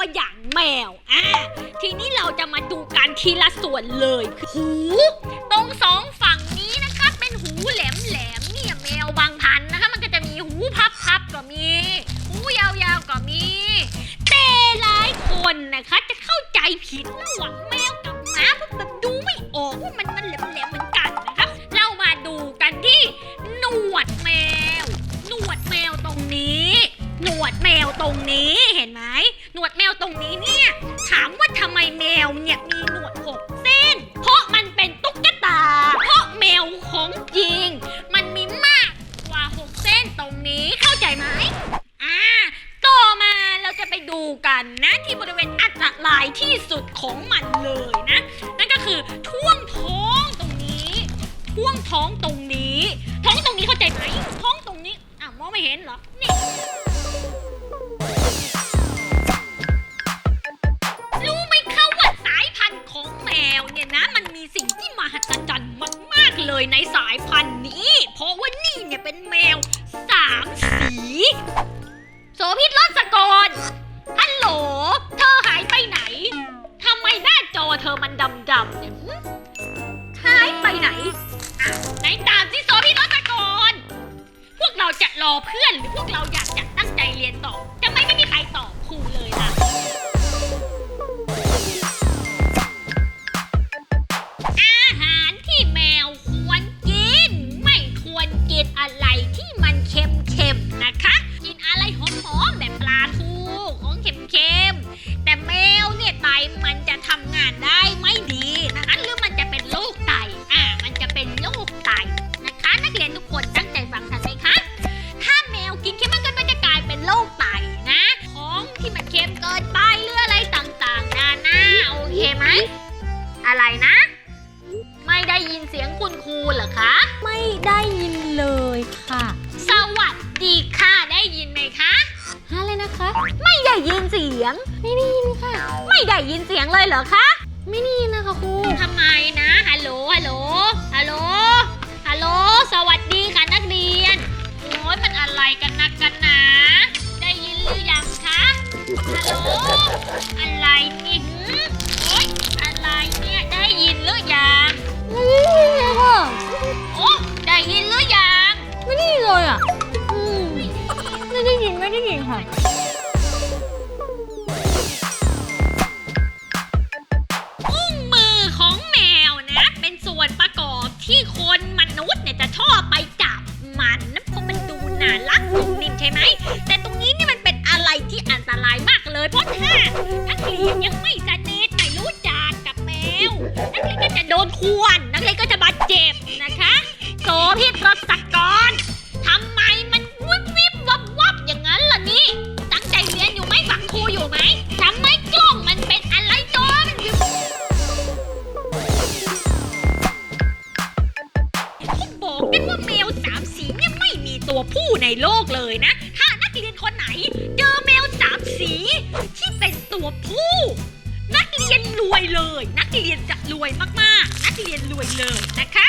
ตัวอย่างแมว อะ ทีนี้เราจะมาดูกันทีละส่วนเลย หู ตรงสองฝั่งนี้นะคะเป็นหูแหลมแหลมๆเนี่ยแมวบางพันธุ์นะคะ มันก็จะมีหูพับพับๆก็มี หูยาวๆก็มี แต่หลายคน ตรงนี้เนี่ย ถามว่าทำไมแมวเนี่ยมีหนวดหกเส้น เพราะมันเป็นตุ๊กตา เพราะแมวของจริง มันมีมากกว่าหกเส้นตรงนี้เข้าใจไหมอ่าต่อมาเราจะไปดูกันนะที่บริเวณอันตรายที่สุดของมันเลยนะ นั่นก็คือท่วงท้องตรงนี้ท่วงท้องตรงนี้ ท้องตรงนี้เข้าใจไหมท้องตรงนี้อะมองไม่เห็นเหรอนี่ ไม่ได้ยินเสียง ไม่ได้ยินค่ะ ไม่ได้ยินเสียงเลยเหรอคะ ไม่ได้ยินนะคะครูทำไมนะ ฮัลโหล ฮัลโหล ฮัลโหล ฮัลโหล สวัสดีค่ะนักเรียน โอ้ยมันอะไรกันนักกันหนา ได้ยินหรือยังคะ ฮัลโหล อะไรนี่หืมโอ๊ยอะไรเนี่ย ได้ยินหรือยังไม่ได้ยินเลยค่ะโอ้ได้ยินหรือยัง ไม่ได้ยินเลยอะ อืมไม่ได้ยินไม่ได้ยินค่ะ แต่ตรงนี้นี่มันเป็นอะไรที่อันตรายมากเลยเพราะถ้านักเรียนยังไม่สนิทไม่รู้จักกับแมวนักเรียนก็จะโดนควนนักเรียนก็จะบาดเจ็บนะคะโสพิษรสกรทำไมมันวิบวิบวับวับอย่างนั้นล่ะนี่ตั้งใจเรียนอยู่ไหมฟังครูอยู่ไหมทำไมกล้องมันเป็นอะไรจอมันวิบบอกกันว่าแมวสามสีเนี่ยไม่มีตัวผู้ในโลกเลยนะ รียนรวยเลย นักเรียนจะรวยมากๆ นักเรียนรวยเลยนะคะ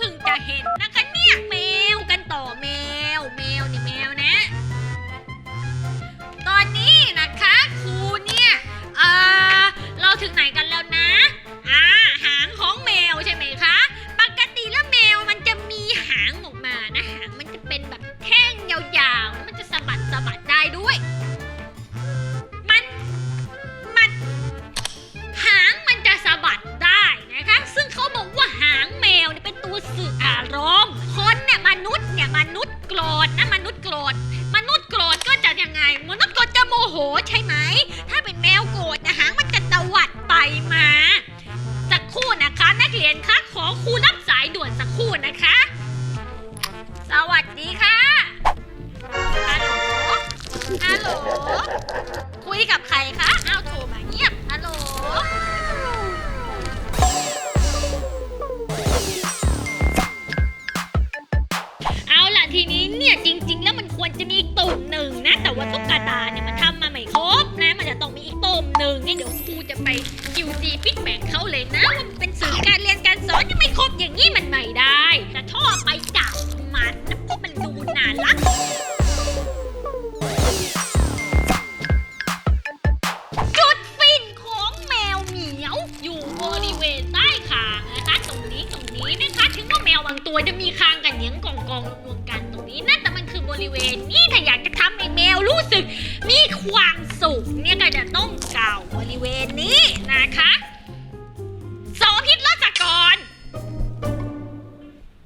นุษย์โกรธ มนุษย์โกรธก็จะยังไง มนุษย์โกรธจะโมโหใช่ไหม ถ้าเป็นแมวโกรธนะหางมันจะตวัดไปมาสักครู่นะคะ นักเรียนคะขอครูรับสายด่วนสักครู่นะคะ สวัสดีค่ะฮัลโหลฮัลโหลคุยกับใครคะอ้าวโทรมาเงียบฮัลโหลเอาล่ะทีนี้เนี่ยจริง ควรจะมีอีกตุ่มหนึ่งนะ แต่ว่าตุ๊กตาเนี่ยมันทำมาไม่ครบนะ มันจะต้องมีอีกตุ่มหนึ่งนี่เดี๋ยวครูจะไป QC ฟีดแบ็กเขาเลยนะว่ามันเป็นสื่อการเรียนการสอนยังไม่ครบอย่างนี้มันไม่ได้จะชอบไปจับมันนะเพราะมันดูน่ารักจุดฟินของแมวเหมียว อยู่บริเวณใต้คางนะคะ ตรงนี้ตรงนี้นะคะ ถึงว่าแมวบางตัวจะมีคางกันเหนียงกองกองรวม ริเวณนี้ถ้าอยากจะทำให้แมวรู้สึก มีความสุขเนี่ยก็จะต้องเกาบริเวณนี้นะคะโสพิษรัศกร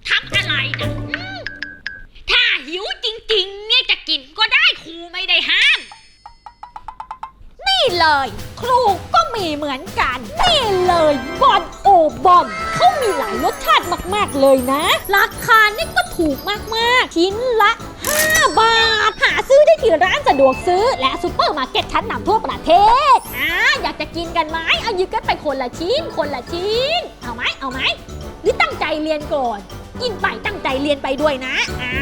ทำอะไรนะถ้าหิวจริง ๆ เนี่ยจะกินก็ได้ครูไม่ได้ห้าม นี่เลย ครูก็มีเหมือนกัน นี่เลยบอนโอบอมเขามีหลายรสชาติมาก ๆ เลยนะ ราคานี่ก็ถูกมาก ๆ ชิ้นละ บาท หาซื้อได้ที่ร้านสะดวกซื้อ และซูเปอร์มาร์เก็ตชั้นนำทั่วประเทศอ่าอยากจะกินกันไหมเอาหยิบกันไปคนละชิ้น คนละชิ้น เอาไหมเอาไหมหรือตั้งใจเรียนก่อน กินไปตั้งใจเรียนไปด้วยนะอ่า